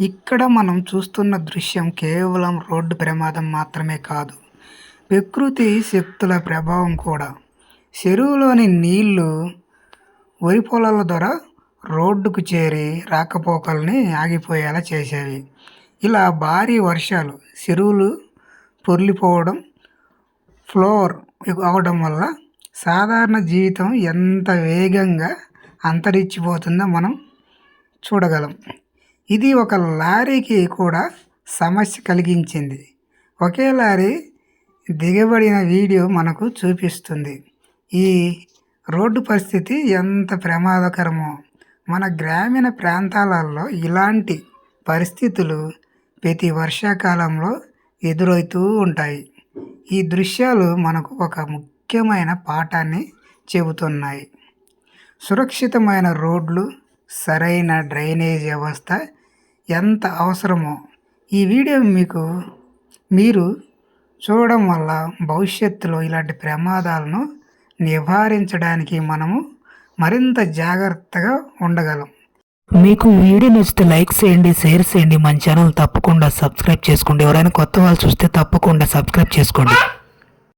ఇక్కడ మనం చూస్తున్న దృశ్యం కేవలం రోడ్డు ప్రమాదం మాత్రమే కాదు. ప్రకృతి శక్తుల ప్రభావం కూడా. చెరువులోని నీళ్ళు వరి పొలాల ద్వారా రోడ్డుకు చేరి రాకపోకల్ని ఆగిపోయేలా చేసేవి. ఇలా భారీ వర్షాలు చెరువులు పొర్లిపోవడం ఫ్లోర్ అవడం వల్ల సాధారణ జీవితం ఎంత వేగంగా అంతరించిపోతుందో మనం చూడగలం. ఇది ఒక లారీకి కూడా సమస్య కలిగించింది. ఒకే లారీ దిగబడిన వీడియో మనకు చూపిస్తుంది. ఈ రోడ్డు పరిస్థితి ఎంత ప్రమాదకరమో. మన గ్రామీణ ప్రాంతాలలో ఇలాంటి పరిస్థితులు ప్రతి వర్షాకాలంలో ఎదురవుతూ ఉంటాయి. ఈ దృశ్యాలు మనకు ఒక ముఖ్యమైన పాఠాన్ని చెబుతున్నాయి. సురక్షితమైన రోడ్లు సరైన డ్రైనేజ్ వ్యవస్థ ఎంత అవసరమో ఈ వీడియో మీకు మీరు చూడడం వల్ల భవిష్యత్తులో ఇలాంటి ప్రమాదాలను నివారించడానికి మనము మరింత జాగ్రత్తగా ఉండగలం. మీకు వీడియో నచ్చితే లైక్ చేయండి షేర్ చేయండి. మన ఛానల్ తప్పకుండా సబ్స్క్రైబ్ చేసుకోండి. ఎవరైనా కొత్త వాళ్ళు చూస్తే తప్పకుండా సబ్స్క్రైబ్ చేసుకోండి.